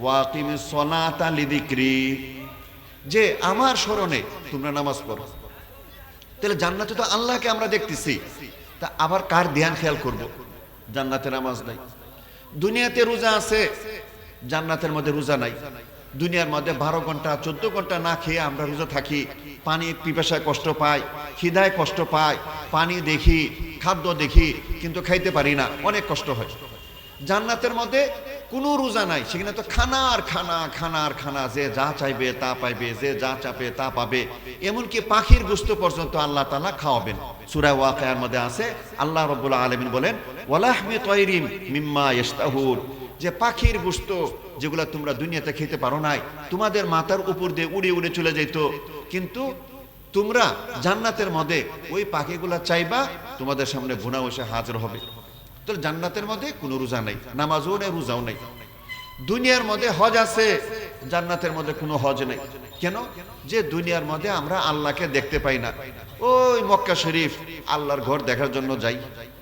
ওয়াকিম সনাতা লিদিক্রি যে আমার স্মরণে তোমরা নামাজ পড়ো। তাহলে জান্নাতে তো আল্লাহকে আমরা দেখতেছি। তা আবার কার ধ্যান খেয়াল করব? জান্নাতে নামাজ নাই। দুনিয়াতে রোজা আছে, জান্নাতের মধ্যে রোজা নাই। দুনিয়ার মধ্যে বারো ঘণ্টা, চোদ্দ ঘণ্টা না খেয়ে আমরা রোজা থাকি। পানি পিপাসায় কষ্ট পাই, খিদায় কষ্ট পাই, পানি দেখি, খাদ্য দেখি, কিন্তু খাইতে পারি না। অনেক কষ্ট হয়। জান্নাতের মধ্যে কোনো রোজা নাই, সেখানে তো খানা আর খানা খানা আর খানা, যে যা চাইবে তা পাইবে, যে যা চাপে তা পাবে। এমনকি পাখির গুস্ত পর্যন্ত আল্লাহ তালা খাওয়াবেন। সুরা ওয়াকায়ার মধ্যে আছে, আল্লাহ রব্বুল্লাহ আলমিন বলেন, ওয়ালাহমে তৈরিম মিম্মা ইস্তাহুর যে পাখির গুস্ত যেগুলো তোমরা দুনিয়াতে খেতে পারো নাই, তোমাদের মাথার উপর দিয়ে উড়ে উড়ে চলে যেত কিন্তু তোমরা জান্নাতের মধ্যে ওই পাখিগুলা চাইবা, তোমাদের সামনে ভুনা বসে হাজির হবে। তো জান্নাতের মধ্যে কোনো রোজা নাই, নামাজও নেই, রোজাও নেই। দুনিয়ার মধ্যে হজ আছে, জান্নাতের মধ্যে কোনো হজ নেই। কেন? যে দুনিয়ার মধ্যে আমরা আল্লাহকে দেখতে পাই না। ওই মক্কা শরীফ, আল্লাহর ঘর দেখার জন্য যাই।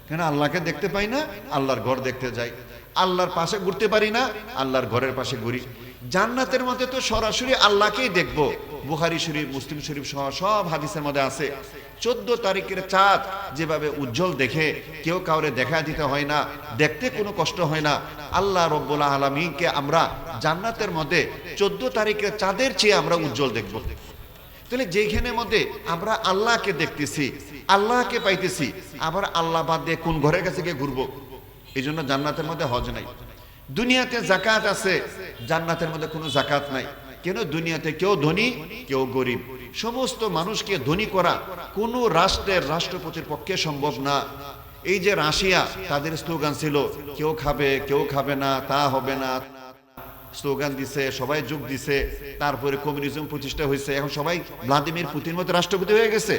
কেন? আল্লাহকে দেখতে পাই না, আল্লাহর ঘর দেখতে যাই। আল্লাহর পাশে ঘুরতে পারি না, আল্লাহর ঘরের পাশে ঘুরি। জান্নাতের মধ্যে তো সরাসরি আল্লাহকেই দেখব। বুখারি শরীফ, মুসলিম শরীফ সহ সব হাদিসের মধ্যে আছে। চোদ্দ তারিখের চাঁদ যেভাবে উজ্জ্বল দেখে কেউ কাউরে দেখা দিতে হয় না, দেখতে কোনো কষ্ট হয় না। আল্লাহ রব্বুল আলমীকে আমরা জান্নাতের মধ্যে চোদ্দ তারিখের চাঁদের চেয়ে আমরা উজ্জ্বল দেখব। তাহলে যেখানে মধ্যে আমরা আল্লাহকে দেখতেছি, আল্লাহকে পাইতেছি, আবার আল্লাহ বাদ দিয়ে কোন ঘরের কাছে গিয়ে ঘুরবো? এই জন্য জান্নাতের মধ্যে হজ নাই। দুনিয়াতে জাকাত আছে, জান্নাতের মধ্যে কোনো জাকাত নাই। কেন দুনিয়াতে কেউ ধনী, কেউ গরিব? সমস্ত মানুষকে ধনী করা কোনো রাষ্ট্রের রাষ্ট্রপতির পক্ষে সম্ভব না। এই যে রাশিয়া, তাদের স্লোগান ছিল, কেউ খাবে কেউ খাবে না, তা হবে না। স্লোগান দিছে, সবাই যোগ দিছে, তারপরে কমিউনিজম প্রতিষ্ঠা হয়েছে। এখন সবাই ভ্লাদিমির পুতির মতো রাষ্ট্রপতি হয়ে গেছে।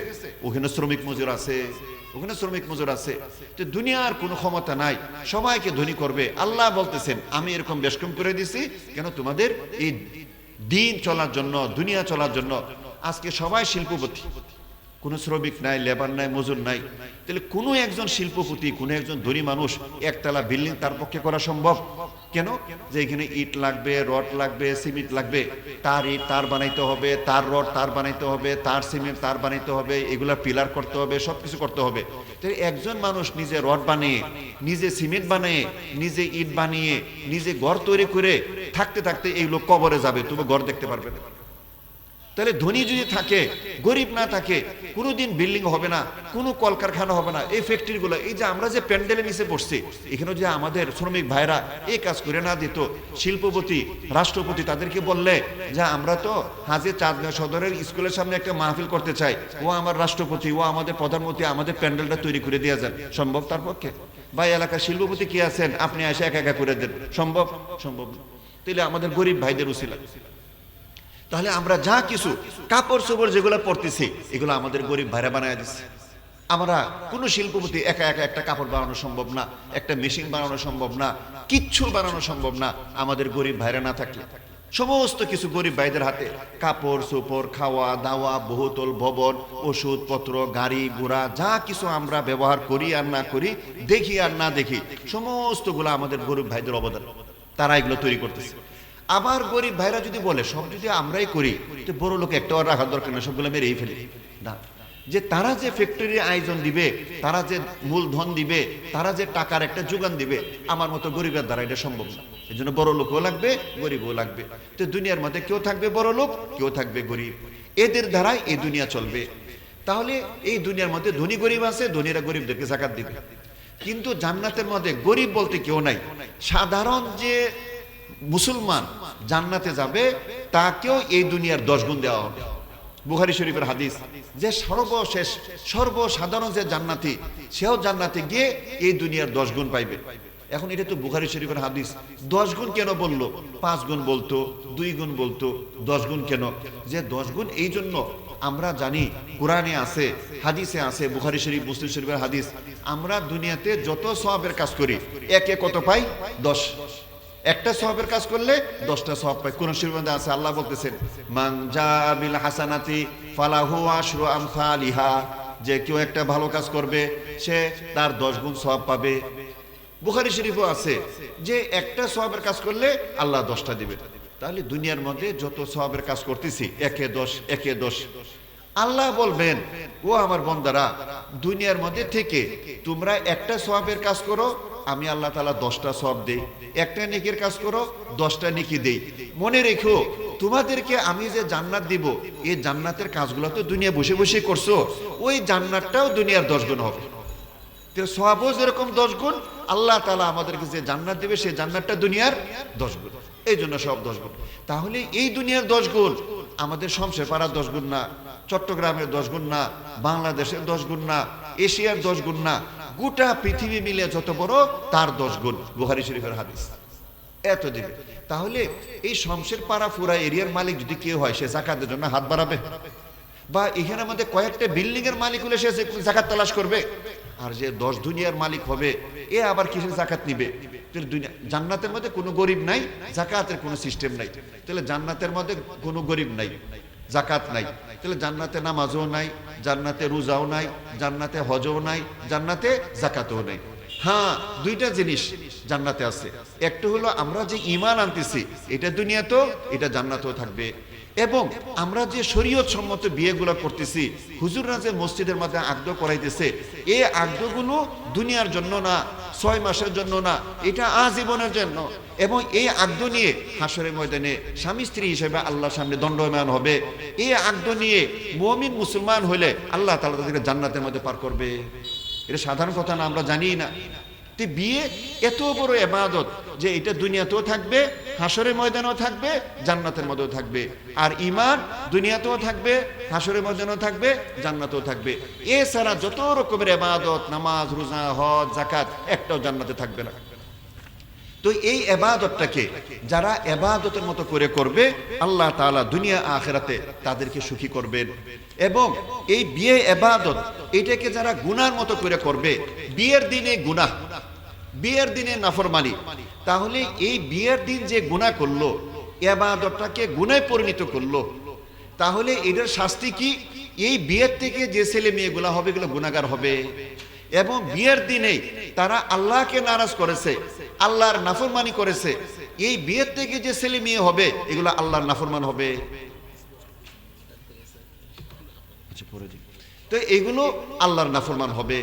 ওখানে শ্রমিক মজুর আছে, ওখানে শ্রমিক মজুর আছে। তো দুনিয়ার কোনো ক্ষমতা নাই, সবাইকে ধনী করবে। আল্লাহ বলতেছেন, আমি এরকম বেশকম করে দিছি, কেন তোমাদের এই দিন চলার জন্য দুনিয়া চলার জন্য আজকে সবাই শিল্পপতি। কোনো শ্রমিক নাই লেবার নাই, মজুর নাই। তাহলে কোনো একজন শিল্পপতি, কোনো একজন ধনী মানুষ একতলা বিল্ডিং তার পক্ষে করা সম্ভব? কেন? যে এখানে ইট লাগবে, রড লাগবে, সিমেন্ট লাগবে। তার ইট তার বানাইতে হবে, তার রড তার বানাইতে হবে, তার সিমেন্ট তার বানাইতে হবে, এগুলা পিলার করতে হবে সব কিছু করতে হবে। তাই একজন মানুষ নিজে রড বানিয়ে, নিজে সিমেন্ট বানিয়ে, নিজে ইট বানিয়ে, নিজে ঘর তৈরি করে থাকতে থাকতে এই লোক কবরে যাবে, তুমি ঘর দেখতে পারবে না। তাহলে ধনী যদি থাকে, গরিব না থাকে, কোনোদিন বিল্ডিং হবে না, কোনো কলকারখানা হবে না, এই ফ্যাক্টরিগুলো এই যে আমরা যে প্যান্ডেলের নিচে বসছি, এখানে যে আমাদের শ্রমিক ভাইরা এই কাজ করে না দিত, শিল্পপতি, রাষ্ট্রপতি তাদেরকে বললে, যে, আমরা তো হাজির চাঁদনা সদরের স্কুলের সামনে একটা মাহফিল করতে চাই, ও আমার রাষ্ট্রপতি, ও আমাদের প্রধানমন্ত্রী, আমাদের প্যান্ডেলটা তৈরি করে দিয়ে যান। সম্ভব তার পক্ষে? বা এলাকার শিল্পপতি কি আছেন? আপনি এসে একা একা করে দেন। সম্ভব? সম্ভব। তাহলে আমাদের গরিব ভাইদের উচিলা তাহলে আমরা যা কিছু কাপড় চোপড় যেগুলো পরতেছি, এগুলো আমাদের গরিব ভাইরা বানায় দিচ্ছে আমরা কোনো শিল্পপতি একা একা একটা কাপড় বানানো সম্ভব না, একটা মেশিন বানানো সম্ভব না, কিচ্ছু বানানো সম্ভব না, আমাদের গরিব ভাইরা না থাকলে। সমস্ত কিছু গরিব ভাইদের হাতে। কাপড় চোপড়, খাওয়া, দাওয়া, বহুতল ভবন, ওষুধপত্র, গাড়ি, ঘোড়া, যা কিছু আমরা ব্যবহার করি আর না করি, দেখি আর না দেখি, সমস্তগুলো আমাদের গরিব ভাইদের অবদান। তারা এগুলো তৈরি করতেছে। আবার গরিব ভাইরা যদি বলে, সব যদি আমরাই করি, তো বড় লোক একটাও রাখার দরকার না সবগুলো মেরেই ফেলি। না। যে তারা যে ফ্যাক্টরির আয়োজন দিবে, তারা যে মূলধন দিবে, তারা যে টাকার একটা যোগান দিবে, আমার মতো গরিবের দ্বারা এটা সম্ভব না। এই জন্য বড় লোকও লাগবে, গরিবও লাগবে। তো দুনিয়ার মধ্যে কেউ থাকবে বড় লোক, কেউ থাকবে গরিব। এদের দ্বারাই এই দুনিয়া চলবে। তাহলে এই দুনিয়ার মধ্যে ধনী গরিব আছে, ধনীরা গরিবদেরকে জাকাত দিবে। কিন্তু জান্নাতের মধ্যে গরিব বলতে কেউ নাই। সাধারণ যে মুসলমান জান্নাতে যাবে, তাকেও এই দুনিয়ার দশ গুণ দেওয়া হবে। বুখারি শরীফের হাদিস, যে সর্বশেষ, সর্বসাধারণ যে জান্নাতি, সেও জান্নাতে গিয়ে এই দুনিয়ার দশ গুণ পাইবে। এখন এটা তো বুখারি শরীফের হাদিস, দশ গুণ কেন বলল? পাঁচ গুণ বলতো, দুই গুণ বলতো, দশ গুণ কেন? যে দশ গুণ এই জন্য আমরা জানি, কোরআনে আছে, হাদিসে আছে, বুখারি শরীফ, মুসলিম শরীফের হাদিস, আমরা দুনিয়াতে যত সবের কাজ করি, একে কত পাই? দশ। একটা সবের কাজ করলে দশটা সব পায়। কোন শিরবন্ধে আছে? আল্লাহ বলতেছেন জাবিল হাসানাতি ফালাহু আশরু আমসালিহা। যে কেউ একটা ভালো কাজ করবে, সে তার দশ গুণ সব পাবে। বুখারি শরীফও আছে যে একটা সওয়াবের কাজ করলে আল্লাহ দশটা দিবে। তাহলে দুনিয়ার মধ্যে যত সওয়াবের কাজ করতেছি, একে দশ একে দশ। আল্লাহ বলবেন, ও আমার বন্দারা, দুনিয়ার মধ্যে থেকে তোমরা একটা সওয়াবের কাজ করো আমি আল্লাহ তালা দশটা সব দেই। একটা নেকির কাজ করো, দশটা নেকি দেই। মনে রেখো, তোমাদেরকে আমি যে জান্নাত দিব, এই জান্নাতের কাজগুলো তো দুনিয়া বসে বসে করছ, ওই জান্নাতটাও দুনিয়ার দশ গুণ হবে। সবও যেরকম দশ গুণ, আল্লাহ তালা আমাদেরকে যে জান্নাত দেবে, সেই জান্নাতটা দুনিয়ার দশ গুণ। এই জন্য সব দশ গুণ। তাহলে এই দুনিয়ার দশ গুণ আমাদের শমশে পাড়ার দশ গুণ না, চট্টগ্রামের দশ গুণ না, বাংলাদেশের দশ গুণ না, এশিয়ার দশ গুণ না গোটা পৃথিবী মিলে যত বড়, তার দশ গুণ বুহারি শরীফের হাদিস। এত দিবে তাহলে এই শমশের পাড়া ফুরা এরিয়ার মালিক যদি কেউ হয়, সে জাকাতের জন্য হাত বাড়াবে? বা এখানে আমাদের কয়েকটা বিল্ডিং এর মালিক হলে সে জাকাত তালাশ করবে? আর যে দশ দুনিয়ার মালিক হবে, এ আবার কিসের জাকাত নিবে? জান্নাতের মধ্যে কোনো গরিব নাই, জাকাতের কোনো সিস্টেম নাই। তাহলে জান্নাতের মধ্যে কোনো গরিব নাই। জাকাত নাই। তাহলে জান্নাতে নামাজও নাই, জান্নাতে রোজাও নাই, জান্নাতে হজও নাই, জান্নাতে জাকাতও নাই। হ্যাঁ দুইটা জিনিস জান্নাতে আছে। একটা হলো আমরা যে ইমান আনতেছি, এটা দুনিয়াতেও, এটা জান্নাতেও থাকবে। এবং আমরা যে শরীয়ত সম্মত বিয়েগুলো করতেছি, হুজুররা যে মসজিদের মধ্যে আগ্রহ করাইতেছে, এই আগ্রহগুলো দুনিয়ার জন্য না, ছয় মাসের জন্য না, এটা আজীবনের জন্য। এবং এই আগ্রহ নিয়ে হাসরের ময়দানে স্বামী স্ত্রী হিসেবে আল্লাহর সামনে দণ্ডমান হবে। এই আগ্রহ নিয়ে মমিন মুসলমান হলে আল্লাহ তালা তাদেরকে জান্নাতের মধ্যে পার করবে। এটা সাধারণ কথা না, আমরা জানি না। তো বিয়ে, এত বড় এবাদত যে এটা দুনিয়াতেও থাকবে হাসরের ময়দানেও থাকবে, জান্নাতের মধ্যেও থাকবে। আর ইমান দুনিয়াতেও থাকবে হাসরের ময়দানেও থাকবে, জান্নাতেও থাকবে। এছাড়া যত রকমের এবাদত, নামাজ, রোজা, হজ জাকাত একটাও জান্নাতে থাকবে না। তো এই এবাদতটাকে যারা এবাদতের মতো করে করবে, আল্লাহ তাআলা দুনিয়া আখেরাতে তাদেরকে সুখী করবেন। এবং এই বিয়ে এবাদত, এটাকে যারা গুনার মতো করে করবে, বিয়ের দিনে গুনাহ বিয়ের দিনে নাফরমানি। তাহলে এই বিয়ের দিন যে গুনাহ করল, এবাদতটাকে গুণায় পরিণত করল, তাহলে এটার শাস্তি কি? এই বিয়ের থেকে যে ছেলে মেয়েগুলা হবে, এগুলো গুণাগার হবে। এবং বিয়ের দিনে তারা আল্লাহকে নারাজ করেছে, আল্লাহর নাফরমানি করেছে। এই বিয়ের থেকে যে ছেলে মেয়ে হবে, এগুলো আল্লাহর নাফরমান হবে। আচ্ছা। তো এগুলো আল্লাহর নাফরমান হবে।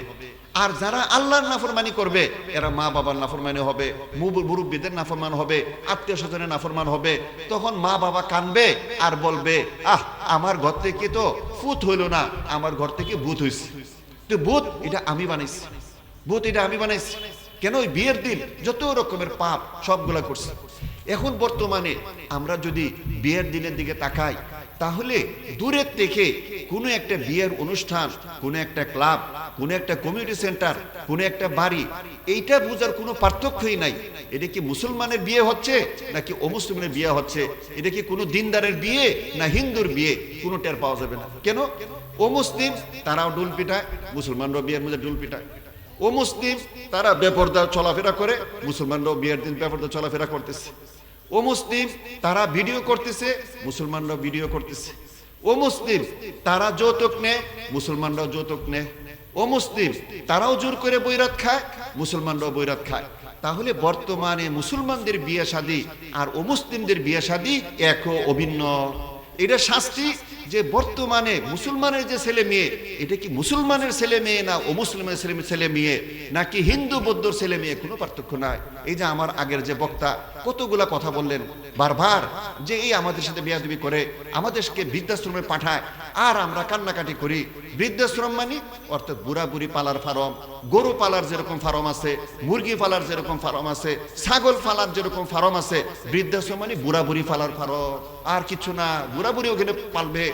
আর যারা আল্লাহর নাফরমানি করবে, এরা মা বাবার নাফরমানি হবে মুরব্বীদের নাফরমান হবে, আত্মীয় স্বজনের নাফরমান হবে। তখন মা বাবা কানবে আর বলবে, আহ, আমার ঘর থেকে তো ফুত হইল না, আমার ঘর থেকে ভূত হইছে। তো ভূত, এটা আমি বানাইছি। ভূত, এটা আমি বানাইছি। কেন ওই বিয়ের দিন যত রকমের পাপ সবগুলা করছে। এখন বর্তমানে আমরা যদি বিয়ের দিনের দিকে তাকাই তাহলে দূরের থেকে কোনো একটা বিয়ের অনুষ্ঠান, কোনো একটা ক্লাব, কোনো একটা কমিউনিটি সেন্টার কোনো একটা বাড়ি, এইটা বোঝার কোনো পার্থক্যই নাই। এটা কি মুসলমানের বিয়ে হচ্ছে, নাকি অমুসলিমের বিয়ে হচ্ছে? এটা কি কোনো দিনদারের বিয়ে, না হিন্দুর বিয়ে? কোনো টের পাওয়া যাবে না। কেন? ও মুসলিম তারাও ডুল পিটায়, মুসলমানরাও বিয়ের মধ্যে ডুল পিটায়। ও মুসলিম তারা বেপর্দা চলাফেরা করে, মুসলমানরাও বিয়ের দিন বেপর্দা চলাফেরা করতেছে। ও মুসলিম, তারা ভিডিও করতেছে মুসলমানরা ভিডিও করতেছে। ও মুসলিম, তারা যৌতুক নেয়, মুসলমানরাও যৌতুক নেয়। ও মুসলিম, তারাও জোর করে বৈরাত খায়, মুসলমানরাও বৈরাত খায়। তাহলে বর্তমানে মুসলমানদের বিয়ে শাদী আর ও মুসলিমদের বিয়ে শাদী এক অভিন্ন। এটা শাস্তি যে বর্তমানে মুসলমানের যে ছেলে মেয়ে, এটা কি মুসলমানের ছেলে মেয়ে না ও মুসলিমের ছেলে ছেলে মেয়ে, নাকি হিন্দু বৌদ্ধর ছেলে মেয়ে? কোনো পার্থক্য নাই। এই যে আমার আগের যে বক্তা, কতগুলা কথা বললেন বারবার, যে এই আমাদের সাথে বিয়াদবি করে, আমাদেরকে বৃদ্ধাশ্রমে পাঠায়, আর আমরা কান্নাকাটি করি। বৃদ্ধাশ্রম মানে অর্থাৎ বুড়া বুড়ি পালার ফার্ম, গরু পালার যেরকম ফার্ম আছে, মুরগি পালার যেরকম ফার্ম আছে, ছাগল ফালার যেরকম ফার্ম আছে, বৃদ্ধাশ্রম মানে বুড়া বুড়ি পালার ফার্ম। আর কিছু না বুড়া বুড়ি ওখানে পালবে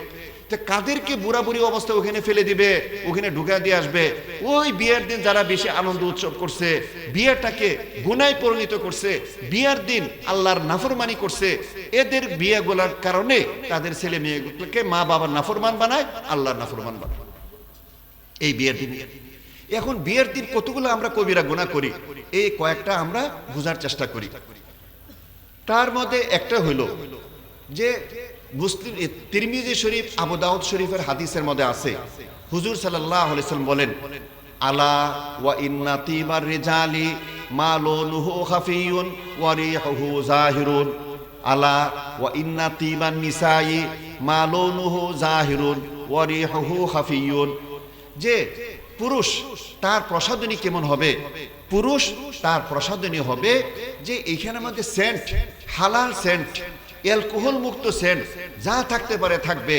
কাদেরকে বুড়া বুড়ি অবস্থা ওখানে ফেলে দিবে, ওখানে ঢুকা দিয়ে আসবে। ওই বিয়ের দিন যারা বেশি আনন্দ উৎসব করছে, বিয়েটাকে গুনায় পরিণত করছে, বিয়ের দিন আল্লাহর নাফরমানি করছে, এদের বিয়েগুলোর কারণে তাদের ছেলে মেয়েগুলোকে মা বাবার নাফরমান বানায়, আল্লাহর নাফরমান বানায়। এই বিয়ের দিন। এখন বিয়ের দিন কতগুলো আমরা কবিরা গুণা করি? এই কয়েকটা আমরা বোঝার চেষ্টা করি। তার মধ্যে একটা হইল যে মুসলিম তিরমিজি শরীফ, আবু দাউদ শরীফের হাদিসের মধ্যে আছে। হুজুর সাল্লাল্লাহু আলাইহি সাল্লাম বলেন, আলা ওয়া ইন্না তিমার রিজালি মা লোনুহু খাফিয়ুন ওয়া রিহুহু জাহিরুন। আলা ওয়া ইন্না তিবান নিসাই মা লোনুহু জাহিরুন ওয়া রিহুহু খাফিয়ুন। যে পুরুষ তার প্রসাদনী কেমন হবে? পুরুষ তার প্রসাদনী হবে যে এখানের মধ্যে সেন্ট, হালাল সেন্ট অ্যালকোহল মুক্ত সেন্ট, যা থাকতে পারে থাকবে,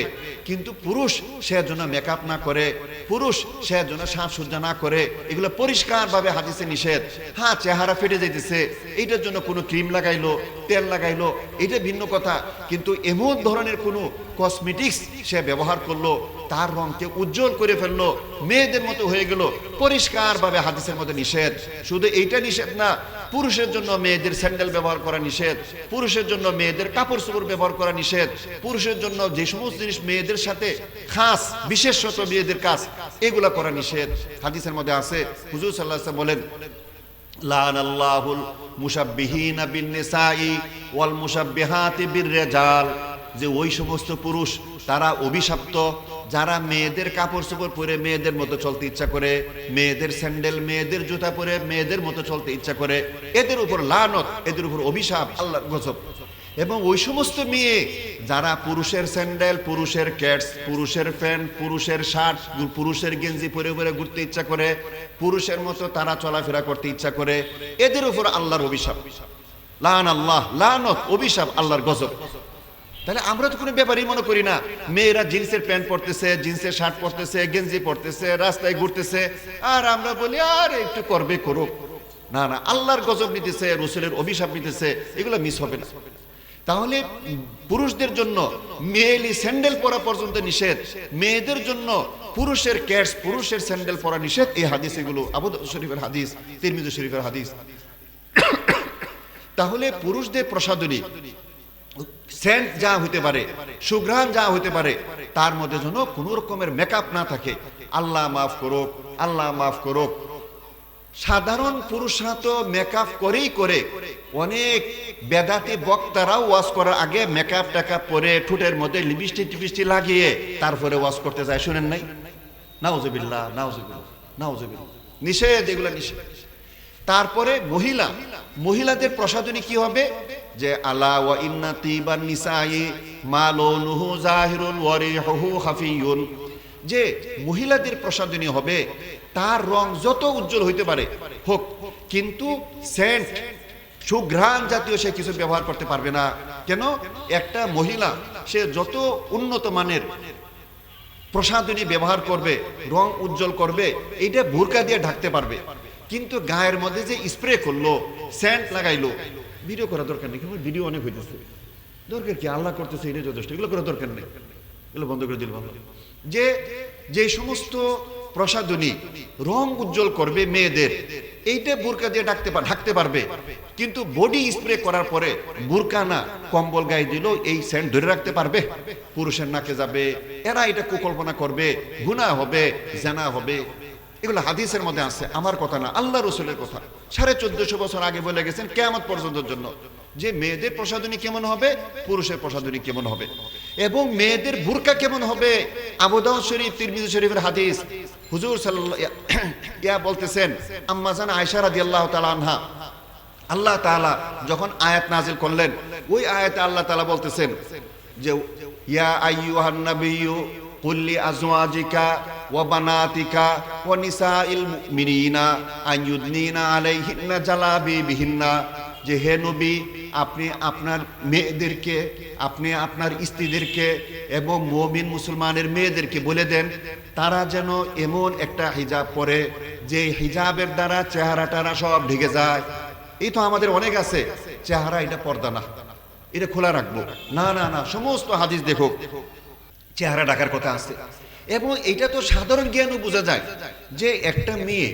কিন্তু পুরুষ সে জন্য মেকআপ না করে, পুরুষ সে জন্য সাজসজ্জা না করে, এগুলো পরিষ্কার ভাবে হাদিসে নিষেধ। হ্যাঁ চেহারা ফেটে যেতেছে এইটার জন্য কোনো ক্রিম লাগাইলো, তেল লাগাইলো এটা ভিন্ন কথা, কিন্তু এমন ধরনের কোনো কসমেটিক্স সে ব্যবহার করল তার রংকে উজ্জ্বল করে ফেলল, মেয়েদের মতো হয়ে গেল, পরিষ্কারভাবে হাদিসের মধ্যে নিষেধ। শুধু এইটা নিষেধ না, পুরুষের জন্য মেয়েদের স্যান্ডেল ব্যবহার করা নিষেধ, পুরুষের জন্য মেয়েদের কাপড় চোপড় ব্যবহার করা নিষেধ, পুরুষের জন্য যে সমস্ত জিনিস মেয়েদের সাথে খাস, বিশেষত মেয়েদের কাজ, এগুলা করা নিষেধ। হাদিসের মধ্যে আছে, হুজুর সাল্লাহ বলেন যে ওই সমস্ত পুরুষ, তারা অভিশপ্ত যারা মেয়েদের কাপড় চোপড় পরে মেয়েদের মতো চলতে ইচ্ছা করে, মেয়েদের স্যান্ডেল, মেয়েদের জুতা পরে মেয়েদের মতো চলতে ইচ্ছা করে, এদের উপর লানত, এদের উপর অভিশাপ, আল্লাহর গজব। এবং ওই সমস্ত মেয়ে যারা পুরুষের স্যান্ডেল, পুরুষের ক্যাটস, পুরুষের প্যান্ট, পুরুষের শার্ট, পুরুষের গেঞ্জি পরে পরে ঘুরতে ইচ্ছা করে, পুরুষের মতো তারা চলাফেরা করতে ইচ্ছা করে, এদের উপর আল্লাহর অভিশাপ। লান আল্লাহ, লানত, অভিশাপ, আল্লাহর গজব। তাহলে আমরা তো কোনো ব্যাপারই মনে করি না। মেয়েরা জিন্সের প্যান্ট পরতেছে, জিন্সের শার্ট পরতেছে, গেঞ্জি পরতেছে, রাস্তায় ঘুরতেছে। আর আমরা বলি, আর, একটু করবে, করুক। না না, আল্লাহর গজব নিতেছে, রসুলের অভিশাপ নিতেছে, এগুলো মিস হবে না। তাহলে পুরুষদের জন্য মেয়েলি স্যান্ডেল পরা পর্যন্ত নিষেধ। মেয়েদের জন্য পুরুষের ক্যাটস পুরুষের স্যান্ডেল পরা নিষেধ। এই হাদিস এগুলো, আবু শরীফের হাদিস তিরমিজু শরীফের হাদিস। তাহলে পুরুষদের প্রসাদনী সেন্ট যা হতে পারে, সুঘ্রাণ যা হতে পারে, তার মধ্যে যেন কোন রকমের মেকআপ না থাকে। আল্লাহ মাফ করুক, আল্লাহ মাফ করুক। সাধারণ পুরুষরা তো মেকআপ করেই করে। অনেক বেদাতি বক্তারাও ওয়াশ করার আগে মেকআপ টেকআপ পরে ঠোঁটের মধ্যে লিপস্টিক টিপস্টিক লাগিয়ে তারপরে ওয়াশ করতে যায়, শুনেন নাই? নাউজুবিল্লাহ নাউজুবিল্লাহ নাউজুবিল্লাহ। নিষেধ, এগুলো নিষেধ। তারপরে মহিলা, মহিলাদের প্রসাদনী কি হবে? যে আলা ওয়া ইন্না তিবান নিসাই মালুনুহু জাহিরুন ওয়া রিহুহু খাফিয়ুন। যে মহিলাদের প্রসাদনী হবে, তার রং যত উজ্জ্বল হইতে পারে, হোক, কিন্তু সেন্ট, সুঘ্রাণ জাতীয় সে কিছু ব্যবহার করতে পারবে না। কেন? একটা মহিলা, সে যত উন্নত মানের প্রসাদনী ব্যবহার করবে, রং উজ্জ্বল করবে, এইটা ভুরকা দিয়ে ঢাকতে পারবে। কিন্তু গায়ের মধ্যে যে স্প্রে করল স্যান্ট লাগাইলো ভিডিও করা দরকার নেই ভিডিও অনেক হইতেছে। দরকার কি? আল্লাহ করতেছে এটা যথেষ্ট। এগুলো করা দরকার নেই। এগুলো বন্ধ করে দিলে ভালো। যে যে সমস্ত প্রসাদনী রং উজ্জ্বল করবে মেয়েদের, এইটা বোরকা দিয়ে ঢাকতে পার- ঢাকতে পারবে। কিন্তু বডি স্প্রে করার পরে বোরকা না, কম্বল গায়ে দিল, এই সেন্ট ধরে রাখতে পারবে। পুরুষের নাকে যাবে, এরা এটা কুকল্পনা করবে, গুনাহ হবে জানা হবে। এগুলো হাদিসের মধ্যে আছে, আমার কথা না, আল্লাহ রসুলের কথা। সাড়ে চোদ্দশো বছর আগে বলে গেছেন কেমন পর্যন্তর জন্য। যে মেয়েদের প্রসাদনী কেমন হবে? পুরুষের প্রসাদনী কেমন হবে? এবং মেয়েদের বুরকা কেমন হবে? আবুদাউ শরীফ, তিরমিজি শরীফের হাদিস। হুজুর ইয়া বলতেছেন আম্মাজান আয়েশা রাদিয়াল্লাহু তাআলা আনহা। আল্লাহ তাআলা যখন আয়াত নাজিল করলেন, ওই আয়াতে আল্লাহ তাআলা বলতেছেন যে, ইয়া আইয়ুহান নাবিয়্যু কুল্লি আজওয়াজিকা ওয়া বানাতিকা ওয়া নিসাইল মুমিনিনা আন ইউদনিনা আলাইহিন্না জালাবিবিহিন্না যে হে নবী, আপনি আপনার মেয়েদেরকে, আপনি আপনার স্ত্রীদেরকে এবং মুমিন মুসলমানের মেয়েদেরকে বলে দেন, তারা যেন এমন একটা হিজাব পরে যে হিজাবের দ্বারা চেহারা টারা সব ঢেকে যায়। এই তো আমাদের অনেক আছে, চেহারা এটা পর্দা না। এটা খোলা রাখব। না না না, সমস্ত হাদিস দেখো চেহারা ডাকার কথা আছে। এবং এটা তো সাধারণ জ্ঞানও বোঝা যায় যে একটা মেয়ে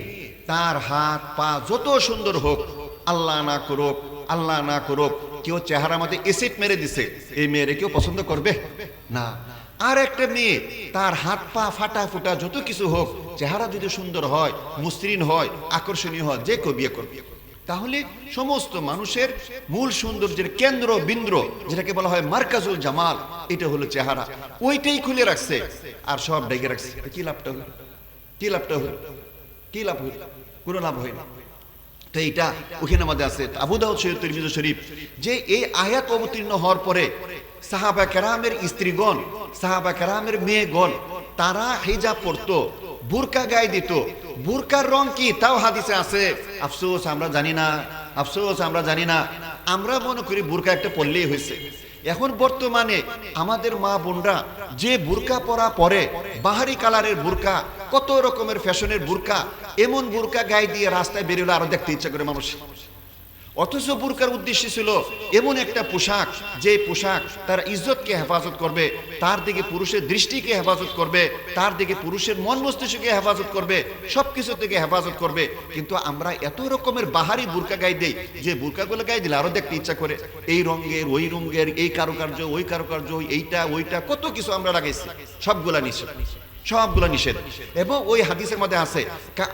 তার হাত, পা যত সুন্দর হোক, আল্লাহ না করুক, আল্লাহ না করুক, কেউ চেহারা মধ্যে এসিড মেরে দিছে, এই মেয়েরে কেউ পছন্দ করবে? না। আর একটা মেয়ে তার হাত, পা ফাটা ফুটা যত কিছু হোক, চেহারা যদি সুন্দর হয়, মসৃণ হয়, আকর্ষণীয় হয়, যে কেউ বিয়ে করবে। তাহলে সমস্ত মানুষের মূল সৌন্দর্যের কেন্দ্র বিন্দ্র, যেটাকে বলা হয় মার্কাজুল জামাল, এটা হলো চেহারা। ওইটাই খুলে রাখছে। আর সব ডেকে রাখছে। কি লাভটা হলো? কি লাভটা হলো? কি লাভ হলো? কোনো লাভ হয় না তো এইটা ওখানে মধ্যে আছে। আবু দাউদ শরীফ শরীফ, যে এই আয়াত অবতীর্ণ হওয়ার পরে সাহাবা কেরামের স্ত্রীগণ, সাহাবা কেরামের মেয়েগণ, তারা হিজাব পরতো। বুরকা গায়ে দিত। বুরকার রং কি? তাও হাদিসে আছে। আফসোস, আমরা জানি না। আফসোস, আমরা জানি না। আমরা মনে করি বুরকা একটা পড়লেই হয়েছে। এখন বর্তমানে আমাদের মা বোনরা যে বুরকা পরা পরে, বাহারি কালারের বুরকা, কত রকমের ফ্যাশনের বুরকা, এমন বুরকা গায়ে দিয়ে রাস্তায় বেরোলে আরও দেখতে ইচ্ছা করে মানুষ। অথচ বুরকার উদ্দেশ্য ছিল এমন একটা পোশাক, যে পোশাক তার ইজ্জতকে হেফাজত করবে, তার দিকে পুরুষের দৃষ্টিকে হেফাজত করবে, তার দিকে পুরুষের মন মস্তিষ্ককে হেফাজত করবে, সবকিছু থেকে হেফাজত করবে। কিন্তু আমরা এত রকমের বাহারি বুরকা গায়ে দেই, যে বুরকাগুলো গায়ে দিলে আরও দেখতে ইচ্ছা করে, এই রঙের, ওই রঙের, এই কারুকার্য, ওই কারুকার্য, এইটা, ওইটা, কত কিছু আমরা লাগাইছি, সবগুলা নিষেধ, সবগুলো নিষেধ। এবং ওই হাদিসের মধ্যে আছে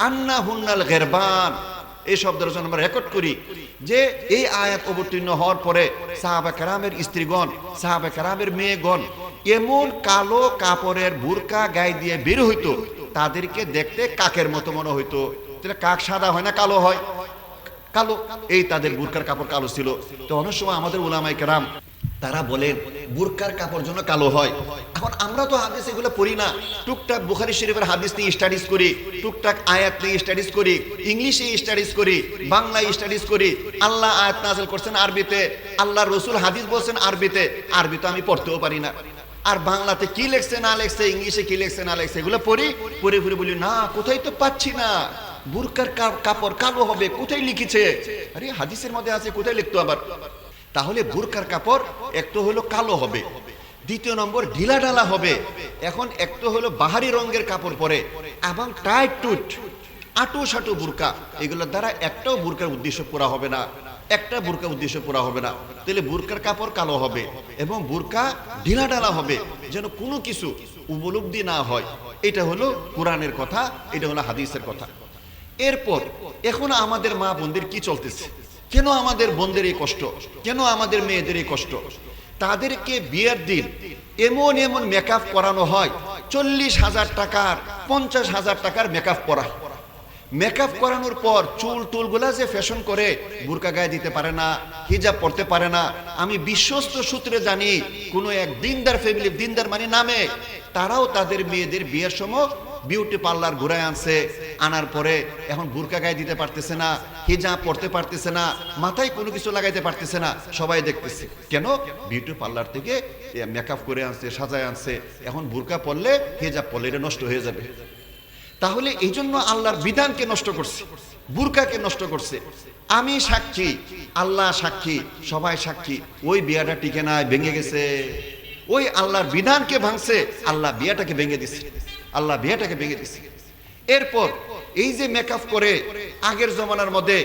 আন্না হুন্নাল গেরবান এই শব্দের জন্য আমরা রেকর্ড করি যে এই আয়াত অবতীর্ণ হওয়ার পরে সাহাবা কারামের স্ত্রীগণ, সাহাবা কারামের মেয়েগণ এমন কালো কাপড়ের বুরকা গায়ে দিয়ে বের হইতো, তাদেরকে দেখতে কাকের মতো মনে হইতো। কাক সাদা হয় না কালো হয়? কালো। এই তাদের বুরকার কাপড় কালো ছিল। তো অনেক সময় আমাদের উলামাই কেরাম তারা বলেন বুরকার কাপড় জন্য কালো হয়। এখন আমরা তো হাদিস এগুলো পড়ি না। টুকটাক বুখারি শরীফের হাদিস নিয়ে স্টাডিজ করি, টুকটাক আয়াত নিয়ে স্টাডিজ করি, ইংলিশে স্টাডিজ করি, বাংলায় স্টাডিজ করি। আল্লাহ আয়াত নাজল করছেন আরবিতে আল্লাহ রসুল হাদিস বলছেন আরবিতে। আরবি তো আমি পড়তেও পারি না। আর বাংলাতে কি লেখছে, না লেখছে, ইংলিশে কি লেখছে, না লেখছে, এগুলো পড়ি, পড়ে পড়ে বলি, না, কোথায় তো পাচ্ছি না। বুরকার কাপড় কালো হবে, কোথায় লিখেছে? আরে হাদিসের মধ্যে আছে, কোথায় লিখতো আবার? তাহলে বুরকার কাপড়, একটু হলো কালো হবে। দ্বিতীয় নম্বর ঢিলা ঢালা হবে। এখন একটু হলো বাহারি রঙের কাপড় পরে, এবং টাইট টুট, আটু সাটু বুরকা, এগুলোর দ্বারা একটাও বুরকার উদ্দেশ্য পুরা হবে না, একটা বুরকা উদ্দেশ্য পুরা হবে না। তাহলে বুরকার কাপড় কালো হবে এবং বুরকা ঢিলা ঢালা হবে, যেন কোনো কিছু উপলব্ধি না হয়। এটা হলো কোরআনের কথা, এটা হলো হাদিসের কথা। এরপর, এখন আমাদের মা বোনদের কি চলতেছে? কেন আমাদের বোনদের এই কষ্ট? কেন আমাদের মেয়েদের এই কষ্ট? তাদেরকে বিয়ের দিন এমন এমন মেকআপ করানো হয়, চল্লিশ হাজার টাকার, পঞ্চাশ হাজার টাকার মেকআপ করা মেকআপ করানোর পর চুল টুলগুলা যে ফ্যাশন করে, বুরকা গায়ে দিতে পারে না, হিজাব পড়তে পারে না। আমি বিশ্বস্ত সূত্রে জানি, কোনো এক দিনদার ফ্যামিলি দিনদার মানে নামে, তারাও তাদের মেয়েদের বিয়ের সময় বিউটি পার্লার ঘুরায় আনছে, আনার পরে এখন বুরকা গায়ে দিতে পারতেছে না, হিজাব পড়তে পারতেছে না, মাথায় কোনো কিছু লাগাইতে পারতেছে না, সবাই দেখতেছে। কেন? বিউটি পার্লার থেকে মেকআপ করে আনছে, সাজায় আনছে, এখন বুরকা পরলে হিজাব পরলে এটা নষ্ট হয়ে যাবে। তাহলে এই জন্য আল্লাহর বিধানকে নষ্ট করছে, বুরকাকে নষ্ট করছে। আমি সাক্ষী, আল্লাহ সাক্ষী, সবাই সাক্ষী, ওই বিয়াটা টিকে নাই, ভেঙে গেছে। ওই আল্লাহর বিধানকে ভাঙছে, আল্লাহ বিয়াটাকে ভেঙে দিছে। আল্লাহ বিয়েটাকে ভেঙে দিছে। এরপর এই যে মেকআপ করে আগের জমানার মধ্যে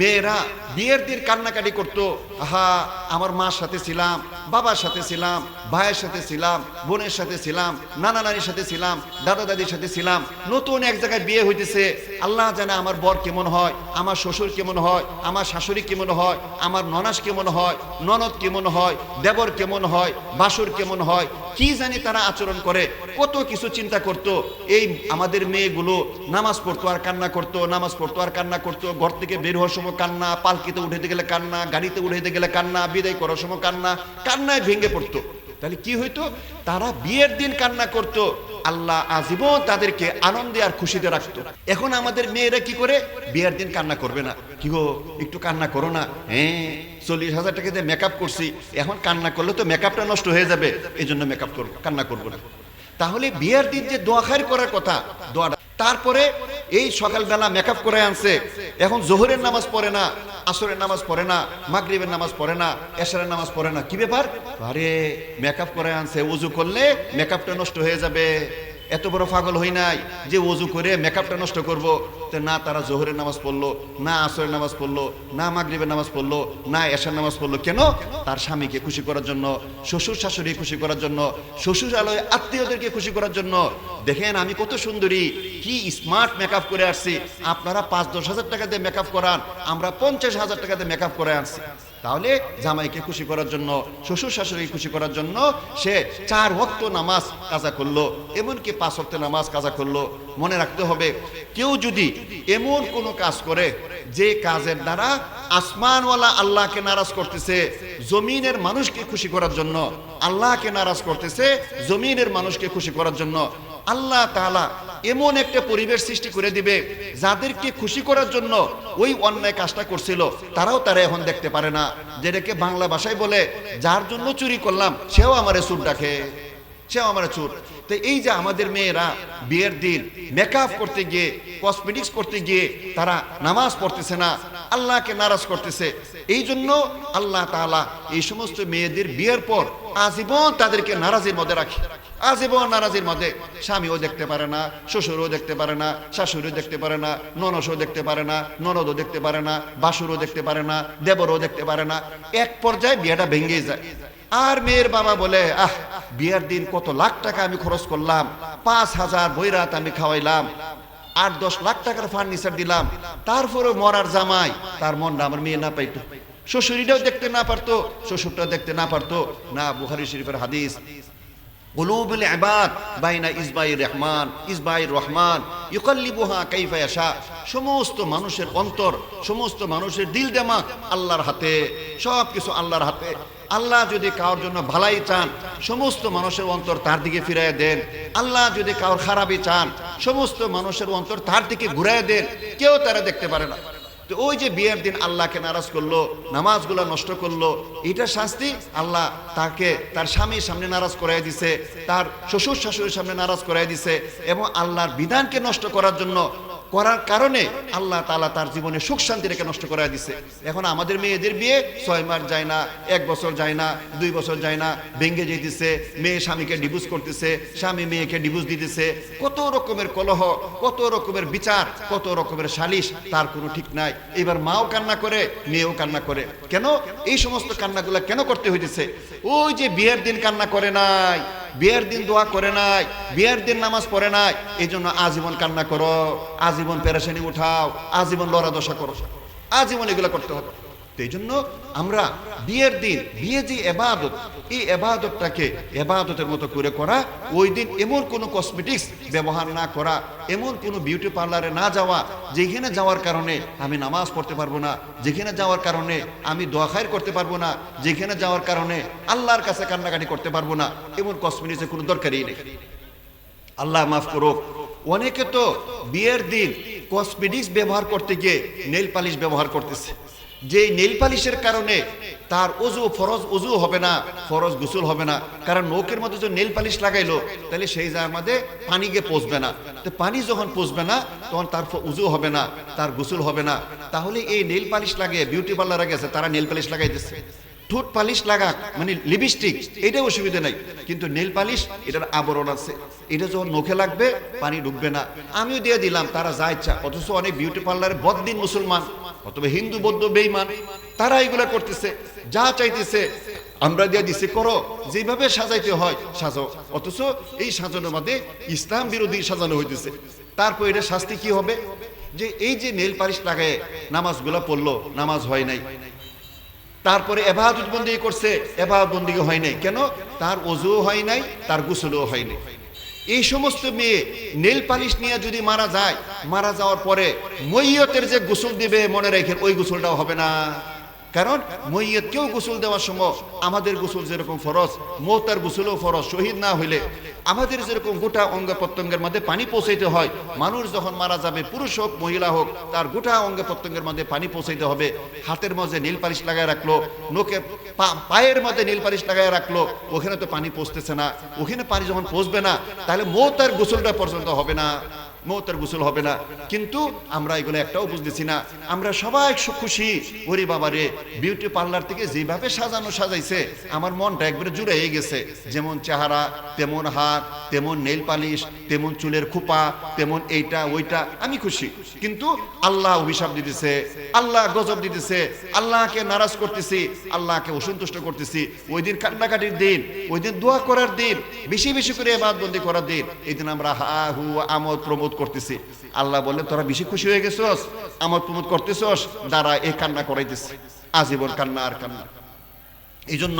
মেয়েরা বিয়ের দিন কান্নাকাটি করতো হা আমার মার সাথে ছিলাম, বাবার সাথে ছিলাম, ভাইয়ের সাথে ছিলাম, বোনের সাথে ছিলাম, নানা নানির সাথে ছিলাম, দাদা দাদির সাথে ছিলাম, নতুন এক জায়গায় বিয়ে হইতেছে। আল্লাহ জানে আমার বর কেমন হয়, আমার শ্বশুর কেমন হয়, আমার শাশুড়ি কেমন হয়, আমার ননাস কেমন হয়, ননদ কেমন হয়, দেবর কেমন হয়, বাসুর কেমন হয়, কি জানি তারা আচরণ করে, কত কিছু চিন্তা করতো। এই আমাদের মেয়েগুলো নামাজ পড়তো আর কান্না করতো, নামাজ পড়তো আর কান্না করতো, ঘর থেকে বের হওয়ার সময় কান্না, পালকিতে উঠেতে গেলে কান্না, গাড়িতে উঠাইতে গেলে কান্না, বিদায় করার সময় কান্না, কান্নায় ভেঙে পড়তো। তাহলে কি হইতো? তারা বিয়ের দিন কান্না করতো। আল্লাহ আজীবন তাদেরকে আনন্দে আর খুশিতে রাখতো। এখন আমাদের মেয়েরা কি করে? বিয়ের দিন কান্না করবে না। কি গো, একটু কান্না করো না? হ্যাঁ চল্লিশ হাজার টাকা দিয়ে মেকআপ করছি। এখন কান্না করলে তো মেকআপটা নষ্ট হয়ে যাবে। এই জন্য মেকআপ করব, কান্না করব না। তাহলে বিয়ের দিন যে দোয়া খায়ের করার কথা, দোয়াটা, তারপরে এই সকালবেলা মেকআপ করে আনছে। এখন জোহরের নামাজ পড়ে না, আসরের নামাজ পড়ে না, মাগরিবের নামাজ পড়ে না, এশারের নামাজ পড়ে না। কি ব্যাপার? আরে মেকআপ করে আনছে, উজু করলে মেকআপটা নষ্ট হয়ে যাবে। এত বড় পাগল হই নাই যে ওজু করে মেকআপটা নষ্ট করব। তো না তারা জোহরের নামাজ পড়ল, না আসরের নামাজ পড়ল, না মাগরিবের নামাজ পড়ল, না এশার নামাজ পড়ল। কেন? তার স্বামীকে খুশি করার জন্য, শ্বশুর শাশুড়ি খুশি করার জন্য, শ্বশুর আলোয় আত্মীয়দেরকে খুশি করার জন্য। দেখেন আমি কত সুন্দরী, কি স্মার্ট মেকআপ করে আসছি। আপনারা পাঁচ দশ হাজার টাকা দিয়ে মেকআপ করান, আমরা পঞ্চাশ হাজার টাকা দিয়ে মেকআপ করে আনছি। তাহলে জামাইকে খুশি করার জন্য, শ্বশুর শাশুড়ি খুশি করার জন্য সে চার ওয়াক্ত নামাজ কাজা করল, এমনকি পাঁচ ওয়াক্ত নামাজ কাজা করল। মনে রাখতে হবে, কেউ যদি এমন কোনো কাজ করে যে কাজের দ্বারা আসমানওয়ালা আল্লাহকে নারাজ করতেছে, জমিনের মানুষকে খুশি করার জন্য, আল্লাহকে নারাজ করতেছে, জমিনের মানুষকে খুশি করার জন্য আল্লাহ তালা এমন একটা পরিবেশ সৃষ্টি করে দিবে যাদেরকে খুশি করার জন্য ওই অন্যায় কাজটা করছিল। তারাও তারা এখন দেখতে পারে না। যেটাকে বাংলা ভাষায় বলে, যার জন্য চুরি করলাম, সেও আমারে চুর ডাকে সেও আমার চুর। তো এই যে আমাদের মেয়েরা বিয়ের দিন মেকআপ করতে গিয়ে কসমেটিক্স করতে গিয়ে তারা নামাজ পড়তেছে না, আল্লাহকে নারাজ করতেছে, এই জন্য আল্লাহ তাআলা এই সমস্ত মেয়েদের বিয়ের পর আজীবন তাদেরকে নারাজির মধ্যে রাখে। আজীবন নারাজির মধ্যে স্বামীও দেখতে পারে না, শ্বশুরও দেখতে পারে না, শাশুড়িও দেখতে পারে না ননসও দেখতে পারে না, ননদও দেখতে পারে না, বাসুরও দেখতে পারে না, দেবরও দেখতে পারে না। এক পর্যায়ে বিয়েটা ভেঙে যায়। আর মেয়ের বাবা বলে, আহ, বিয়ের দিন কত লাখ টাকা আমি খরচ করলাম, পাঁচ হাজার বইরাত আমি খাওয়াইলাম, আট দশ লাখ টাকার ফার্নিচার দিলাম তারপরে মরার জামাই, তার মনটা আমার মেয়ে না পাইতো। শ্বশুরিটাও দেখতে না পারতো, শ্বশুরটাও দেখতে না পারতো। না বুহারি শরীফের হাদিস। কুলুবুল ইবাদ বাইনা ইসবাইর রহমান ইসবাইর রহমান, ইউকাল্লিবুহা কাইফা ইয়াশা। সমস্ত মানুষের অন্তর, সমস্ত মানুষের দিল দেমাগ আল্লাহর হাতে সব কিছু আল্লাহর হাতে। আল্লাহ যদি কারোর জন্য ভালাই চান, সমস্ত মানুষের অন্তর তার দিকে ফিরাই দেন। আল্লাহ যদি কারোর খারাপই চান, সমস্ত মানুষের অন্তর তার দিকে ঘুরাই দেন। কেউ তারা দেখতে পারে না। তো ওই যে বিয়ের দিন আল্লাহকে নারাজ করল, নামাজগুলো নষ্ট করল এটা শাস্তি আল্লাহ তাকে তার স্বামীর সামনে নারাজ করাই দিছে, তার শ্বশুর শাশুড়ির সামনে নারাজ করাই দিছে এবং আল্লাহর বিধানকে নষ্ট করার জন্য করার কারণে আল্লাহ তালা তার জীবনে সুখ শান্তি রেখে নষ্ট করা দিছে। এখন আমাদের মেয়েদের বিয়ে ছয় মাস যায় না, এক বছর যায় না, দুই বছর যায় না ভেঙ্গে যেতেছে, মেয়ে স্বামীকে ডিভোর্স করতেছে, স্বামী মেয়েকে ডিভোর্স দিতেছে। কত রকমের কলহ, কত রকমের বিচার, কত রকমের সালিশ, তার কোনো ঠিক নাই। এবার মাও কান্না করে, মেয়েও কান্না করে। কেন? এই সমস্ত কান্নাগুলো কেন করতে হইতেছে? ওই যে বিয়ের দিন কান্না করে নাই। বিয়ের দিন দোয়া করে নাই, বিয়ের দিন নামাজ পড়ে নাই এই জন্য আজীবন কান্না করো, আজীবন পেরেশানি উঠাও, আজীবন লড়া দশা করো। আজীবন এগুলো করতে হবে। জন্য আমরা বিয়ের দিন, বিয়ে যে এবাদত, এই এবাদতটাকে এবাদতের মতো করে করা, ওই দিন এমন কোনো কসমেটিক্স ব্যবহার না করা, এমন কোনো বিউটি পার্লারে না যাওয়া, যেখানে যাওয়ার কারণে আমি নামাজ পড়তে পারব না, যেখানে যাওয়ার কারণে আমি দোয়া খায়ের করতে পারব না, যেখানে যাওয়ার কারণে আল্লাহর কাছে কান্নাকাটি করতে পারব না, এমন কসমেটিক্সের কোনো দরকারই নেই। আল্লাহ মাফ করুক। অনেকে তো বিয়ের দিন কসমেটিক্স ব্যবহার করতে গিয়ে নেল পালিশ ব্যবহার করতেছে। যে নেল পালিশের কারণে তার অজু ফরজ অজু হবে না, ফরজ গোসল হবে না। কারণ নৌকের মধ্যে যদি নেল পালিশ লাগাইলো, তাহলে সেই জায়গার মধ্যে পানি গিয়ে পচবে না। তো পানি যখন পচবে না, তখন তার উজু হবে না, তার গোসল হবে না। তাহলে এই নেল পালিশ লাগে বিউটি পার্লার পার্লারে গেছে, তারা নেল পালিশ লাগাইতেছে। ঠোঁট পালিশ লাগাক মানে লিপস্টিক এটা অসুবিধা নাই। কিন্তু নেল পালিশ, এটার আবরণ আছে। এটা যখন নখে লাগবে, পানি ঢুকবে না। আমিও দিয়ে দিলাম, তারা যা ইচ্ছা। অথচ অনেক বিউটি পার্লারে বদিন মুসলমান, অথবা হিন্দু বৌদ্ধ বেইমান তারা এগুলা করতেছে, যা চাইতেছে, আমরা দিয়ে দিছি, করো। যেভাবে সাজাইতে হয়, সাজো। অথচ এই সাজানোর মধ্যে ইসলাম বিরোধী সাজানো হইতেছে। তারপর এটা শাস্তি কি হবে? যে এই যে নেল পালিশ লাগায় নামাজগুলা পড়ল, নামাজ হয় নাই। তারপরে এবাদত বন্দি করছে, এবাদত বন্দি হয় নাই। কেন? তার অজু হয় নাই, তার গুসলও হয় নাই। এই সমস্ত মেয়ে নীল পালিশ নিয়ে যদি মারা যায়, মারা যাওয়ার পরে মৈয়তের যে গোসল দিবে মনে রেখে ওই গোসলটাও হবে না। কারণ মৈয়তকেও গোসল দেওয়ার সময় আমাদের গোসল যেরকম ফরজ, মৌতার গোসলও ফরজ, শহীদ না হইলে আমাদের যেরকম গোটা অঙ্গ প্রত্যঙ্গের মধ্যে পানি পৌঁছাইতে হয়, মানুষ যখন মারা যাবে, পুরুষ হোক, মহিলা হোক, তার গোটা অঙ্গ প্রত্যঙ্গের মধ্যে পানি পৌঁছাইতে হবে, হাতের মধ্যে নীল পালিশ লাগায় রাখল নোকে পায়ের মধ্যে নীল পালিশ লাগায় রাখল, ওখানে তো পানি পৌঁছতেছে না, ওখানে পানি যখন পৌঁছবে না, তাহলে মৌতার গোসলটা পর্যন্ত হবে না। মৌতের গোসল হবে না। কিন্তু আমরা এগুলো একটাও বুঝতেছি না। আমরা সবাই খুশি। ওরে বাবা রে বিউটি পার্লার থেকে যেভাবে সাজানো সাজাইছে, আমার মনটা একবারে জুড়ে গেছে। যেমন চেহারা, তেমন হাত, তেমন নেল পালিশ তেমন চুলের খোপা, তেমন এইটা, ওইটা। আমি খুশি। কিন্তু আল্লাহ অভিশাপ দিতেছে, আল্লাহ গজব দিতেছে, আল্লাহকে নারাজ করতেছি, আল্লাহকে অসন্তুষ্ট করতেছি। ওই দিন কান্নাকাটির দিন, ওই দিন দোয়া করার দিন, বেশি বেশি করে এবাদ বন্দি করার দিন। এই দিন আমরা হা, হু, আমোদ, প্রমোদ করতেছি। আল্লাহ বলে তোরা বেশি খুশি হয়ে গেছস, আমোদ প্রমোদ করতেছস দ্বারা এই কান্না করাইতেছি। আজীবন কান্না আর কান্না। এই জন্য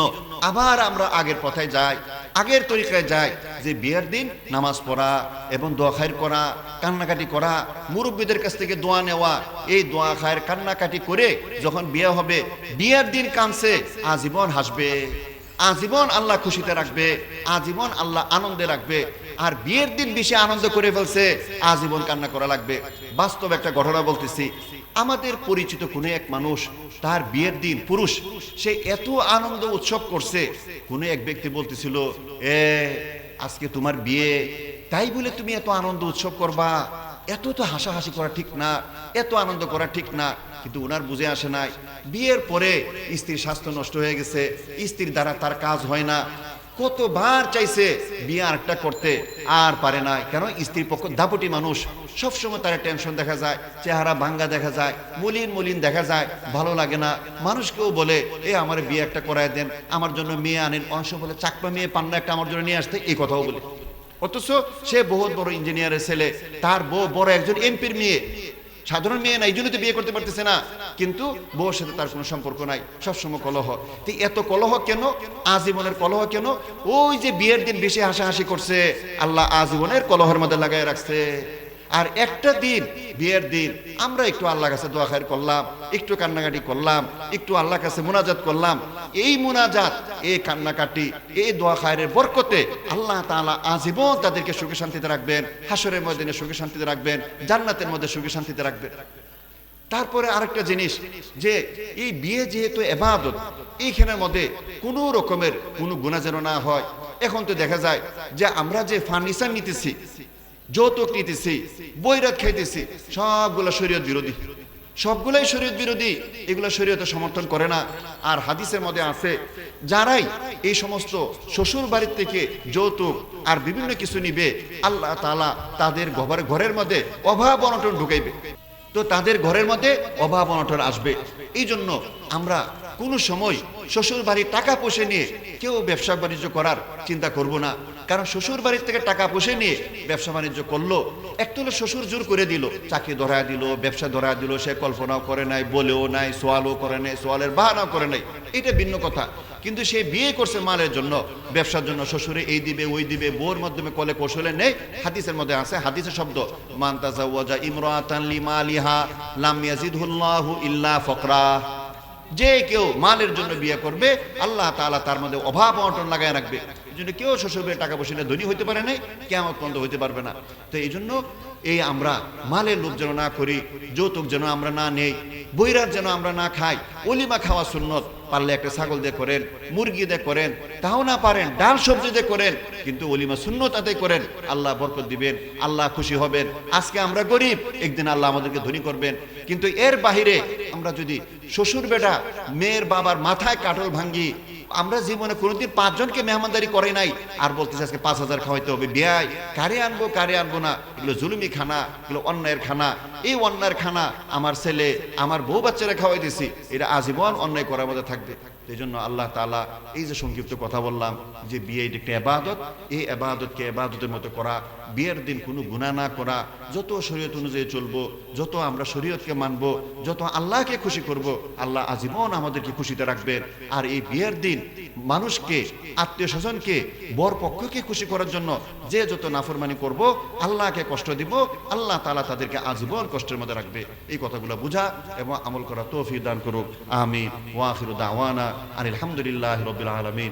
আবার আমরা আগের পথায় যাই, আগের তরিকায় যাই, যে বিয়ের দিন নামাজ পড়া এবং দোয়া খায়ের করা, কান্নাকাটি করা, মুরব্বীদের কাছ থেকে দোয়া নেওয়া, এই দোয়া খায়ের কান্নাকাটি করে যখন বিয়ে হবে, বিয়ের দিন কানছে আজীবন হাসবে। আজীবন আল্লাহ খুশিতে রাখবে, আজীবন আল্লাহ আনন্দে রাখবে। আর বিয়ের দিন বেশি আনন্দ করে ফেলছে, আজীবন কান্না করা লাগবে। বাস্তব একটা ঘটনা বলতেছি, আমাদের পরিচিত কোনো এক মানুষ, তার বিয়ের দিন পুরুষ, সে এত আনন্দ উৎসব করছে, কোনো এক ব্যক্তি বলতেছিল, এ, আজকে তোমার বিয়ে, তাই বলে তুমি এত আনন্দ উৎসব করবা? এত তো হাসাহাসি করা ঠিক না, এত আনন্দ করা ঠিক না। কিন্তু ওনার বুঝে আসে নাই, বিয়ের পরে স্ত্রীর স্বাস্থ্য নষ্ট হয়ে গেছে, স্ত্রীর দ্বারা তার কাজ হয় না কতবার চাইছে বিয়ে আরেকটা করতে? আর পারে না। কেন? স্ত্রীর পক্ষ, দাপটি মানুষ। সবসময় তার টেনশন দেখা যায়, চেহারা ভাঙ্গা দেখা যায়, মলিন মলিন দেখা যায়, ভালো লাগে না। মানুষকেও বলে, এ, আমার বিয়ে একটা করায় দেন। আমার জন্য মেয়ে আনেন। অংশ বলে, চাকমা মেয়ে পান্না একটা আমার জন্য নিয়ে আসতে। এই কথাও বলে। অথচ সে বহুত বড় ইঞ্জিনিয়ারের ছেলে। তার বড় একজন এমপির মেয়ে। সাধারণ মেয়ে না, এই জন্য তো বিয়ে করতে পারতেছে না। কিন্তু বউর সাথে তার কোনো সম্পর্ক নাই, সবসময় কলহ। তো এত কলহ কেন? আজীবনের কলহ কেন? ওই যে বিয়ের দিন বেশি হাসাহাসি করছে, আল্লাহ আজীবনের কলহের মধ্যে লাগাই রাখছে। আর একটা দিন, বিয়ের দিন, আমরা একটু আল্লাহ কাছে দোয়া খায়ের করলাম, একটু কান্নাকাটি করলাম, একটু আল্লাহ কাছে মুনাজাত করলাম। এই মুনাজাত এই কান্নাকাটি এই দোয়া খায়ের বরকতে আল্লাহ তাআলা আজীবন তাদেরকে সুখে শান্তিতে রাখবেন হাসরের ময়দানে সুখে শান্তিতে রাখবেন, জান্নাতের মধ্যে সুখে শান্তিতে রাখবেন। তারপরে আরেকটা জিনিস, যে এই বিয়ে যেহেতু এবাদত, এইখানের মধ্যে কোনো রকমের কোনো গুণা যেন না হয়। এখন তো দেখা যায় যে আমরা যে ফার্নিচার নিতেছি যৌতুক নিতেছি বৈরাত খাইতেছি, সবগুলো শরীয়ত বিরোধী। সবগুলাই শরীয়ত বিরোধী, এগুলো শরীয়তে সমর্থন করে না। আর হাদিসের মধ্যে আছে, যারাই এই সমস্ত শ্বশুর বাড়ির থেকে যৌতুক আর বিভিন্ন কিছু নিবে, আল্লাহ তাআলা তাদের ঘর, ঘরের মধ্যে অভাব অনটন ঢুকাইবে। তো তাদের ঘরের মধ্যে অভাব অনটন আসবে। এই জন্য আমরা কোনো সময় শ্বশুর বাড়ির টাকা পয়সা নিয়ে কেউ ব্যবসা বাণিজ্য করার চিন্তা করব না। কারণ শ্বশুর বাড়ির থেকে টাকা পয়সা নিয়ে ব্যবসা বাণিজ্য করল একটু হলো শ্বশুর জোর করে দিল, চাকরি ধরা দিল, ব্যবসা ধরা দিল, সে কল্পনাও করে নাই, বলেও নাই, সোয়ালও করে নাই, সোয়ালের বাহানাও করে নাই। এটা ভিন্ন কথা। কিন্তু সে বিয়ে করছে মালের জন্য, ব্যবসার জন্য শ্বশুরে এই দিবে, ওই দিবে বোর মাধ্যমে কলে কৌশলে নেই, হাদিসের মধ্যে আছে, হাদিসের শব্দ মান্তাজা ওয়াজা ইমরাতান লাম ইয়াজিদহুল্লাহু ইল্লা ফকরা। যে কেউ মালের জন্য বিয়ে করবে, আল্লাহ তাআলা তার মধ্যে অভাব অনটন লাগায় রাখবে। জন্য কেউ শ্বশুরের টাকা পয়সা নিয়ে ধনী হইতে পারে নাই কেমন পর্যন্ত হইতে পারবে না। তো এই জন্য এই আমরা মালের লোভ যেন না করি, যৌতুক যেন আমরা না নেই বৈরাত যেন আমরা না খাই, অলিমা খাওয়া সুন্নত, পারলে একটা ছাগল দিয়ে করেন, মুরগি দিয়ে করেন, তাও না পারেন, ডাল সবজি দিয়ে করেন, কিন্তু অলিমা সুন্নত আদায় করেন, আল্লাহ বরকত দিবেন, আল্লাহ খুশি হবেন। আজকে আমরা গরিব, একদিন আল্লাহ আমাদেরকে ধনী করবেন। কিন্তু এর বাহিরে আমরা যদি শ্বশুর বেটা, মেয়ের বাবার মাথায় কাটল ভাঙ্গি আমরা জীবনে কোনোদিন পাঁচজনকে মেহমানদারি করে নাই। আর বলতেছে আজকে পাঁচ হাজার খাওয়াইতে হবে। বিয়ায় কারে আনব কারে আনব না? এগুলো জুলুমি খানা, এগুলো অন্যায়ের খানা। এই অন্যায়ের খানা আমার ছেলে, আমার বউ বাচ্চারা খাওয়াই দিছি এটা আজীবন অন্যায় করার মধ্যে থাকবে। এই জন্য আল্লাহ তাআলা এই যে সংক্ষিপ্ত কথা বললাম যে বিয়ে একটা এবাদত এই এবাদতকে এবাদতের মতো করা, বিয়ের দিন কোনো গুণা না করা, যত শরীয়ত অনুযায়ী চলবো, যত আমরা শরীয়তকে মানব, যত আল্লাহকে খুশি করব, আল্লাহ আজীবন আমাদেরকে খুশিতে রাখবেন আর এই বিয়ের দিন মানুষকে, আত্মীয় স্বজনকে, বর পক্ষকে খুশি করার জন্য যে যত নাফরমানি করব, আল্লাহকে কষ্ট দিব, আল্লাহ তালা তাদেরকে আজীবন কষ্টের মধ্যে রাখবে। এই কথাগুলো বুঝা এবং আমল করা তৌফিক দান করুক। আমি ওয়াখিরু দাওয়ানা। আলহামদুলিল্লাহ রবিল আলমিন